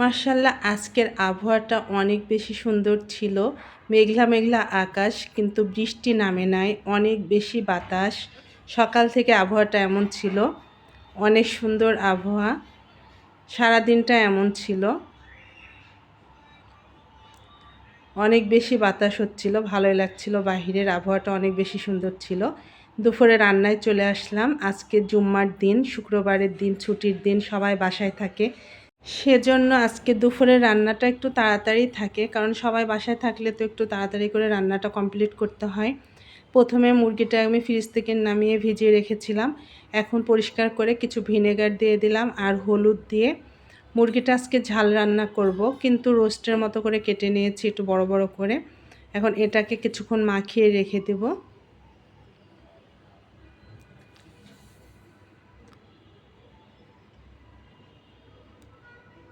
মার্শাল্লাহ আজকের আবহাওয়াটা অনেক বেশি সুন্দর ছিল। মেঘলা মেঘলা আকাশ, কিন্তু বৃষ্টি নামে নাই, অনেক বেশি বাতাস। সকাল থেকে আবহাওয়াটা এমন ছিল। অনেক সুন্দর আবহাওয়া। সারাদিনটা এমন ছিল। অনেক বেশি বাতাস হচ্ছিল, ভালোই লাগছিল। বাহিরের আবহাওয়াটা অনেক বেশি সুন্দর ছিল। দুপুরে রান্নায় চলে আসলাম। আজকে জুম্মার দিন, শুক্রবারের দিন, ছুটির দিন, সবাই বাসায় থাকে। সেজন্য আজকে দুপুরে রান্নাটা একটু তাড়াতাড়ি থাকে, কারণ সবাই বাসায় থাকলে তো একটু তাড়াতাড়ি করে রান্নাটা কমপ্লিট করতে হয়। প্রথমে মুরগিটা আমি ফ্রিজ থেকে নামিয়ে ভিজিয়ে রেখেছিলাম। এখন পরিষ্কার করে কিছু ভিনেগার দিয়ে দিলাম আর হলুদ দিয়ে। মুরগিটা আজকে ঝাল রান্না করব, কিন্তু রোস্টের মতো করে কেটে নিয়েছি একটু বড় বড় করে। এখন এটাকে কিছুক্ষণ মাখিয়ে রেখে দেবো।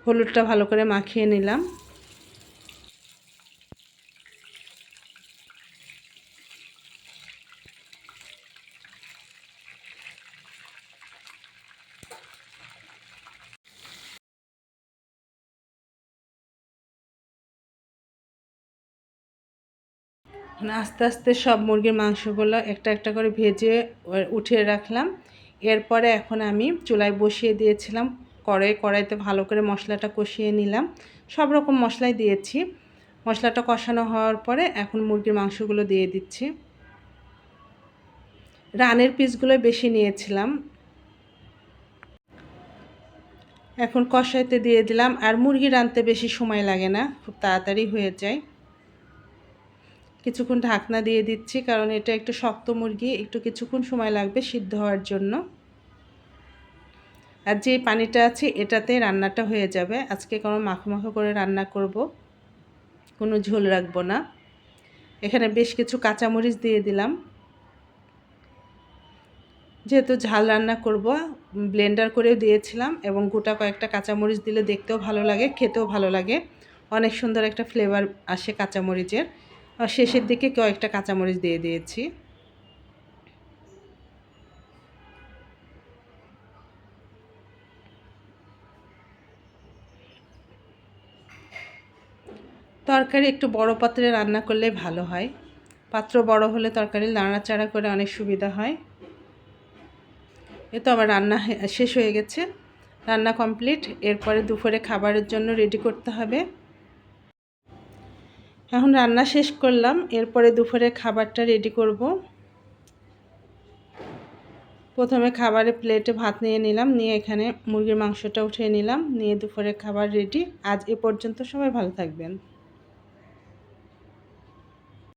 হলুদটা ভালো করে মাখিয়ে নিলাম। আস্তে আস্তে সব মুরগির মাংসগুলো একটা একটা করে ভেজে উঠিয়ে রাখলাম। এরপরে এখন আমি চুলায় বসিয়ে দিয়েছিলাম কড়াই, কড়াইতে ভালো করে মশলাটা কষিয়ে নিলাম। সব রকম মশলাই দিয়েছি। মশলাটা কষানো হওয়ার পরে এখন মুরগির মাংসগুলো দিয়ে দিচ্ছি। রানের পিসগুলো বেশি নিয়েছিলাম। এখন কষাইতে দিয়ে দিলাম। আর মুরগি রানতে বেশি সময় লাগে না, খুব তাড়াতাড়ি হয়ে যায়। কিছুক্ষণ ঢাকনা দিয়ে দিচ্ছি, কারণ এটা একটু শক্ত মুরগি, একটু কিছুক্ষণ সময় লাগবে সিদ্ধ হওয়ার জন্য। আর যে পানিটা আছে এটাতে রান্নাটা হয়ে যাবে। আজকে কোনো মাখো মাখো করে রান্না করব। কোনো ঝোল রাখব না। এখানে বেশ কিছু কাঁচামরিচ দিয়ে দিলাম। যেহেতু ঝাল রান্না করব, ব্লেন্ডার করেও দিয়েছিলাম এবং গোটা কয়েকটা কাঁচামরিচ দিলে দেখতেও ভালো লাগে, খেতেও ভালো লাগে। অনেক সুন্দর একটা ফ্লেভার আসে কাঁচামরিচের। শেষের দিকে কয়েকটা কাঁচামরিচ দিয়ে দিয়েছি। তরকারি একটু বড় পাত্রে রান্না করলে ভালো হয়। পাত্র বড় হলে তরকারি নাড়াচাড়া করে অনেক সুবিধা হয়। এ তো আবার রান্না শেষ হয়ে গেছে। রান্না কমপ্লিট। এরপরে দুপুরে খাবারের জন্য রেডি করতে হবে। এখন রান্না শেষ করলাম। এরপরে দুপুরে খাবারটা রেডি করব। প্রথমে খাবারের প্লেটে ভাত নিয়ে নিলাম। নিয়ে এখানে মুরগির মাংসটা উঠিয়ে নিলাম। নিয়ে দুপুরে খাবার রেডি। আজ এ পর্যন্ত সবাই ভালো থাকবেন।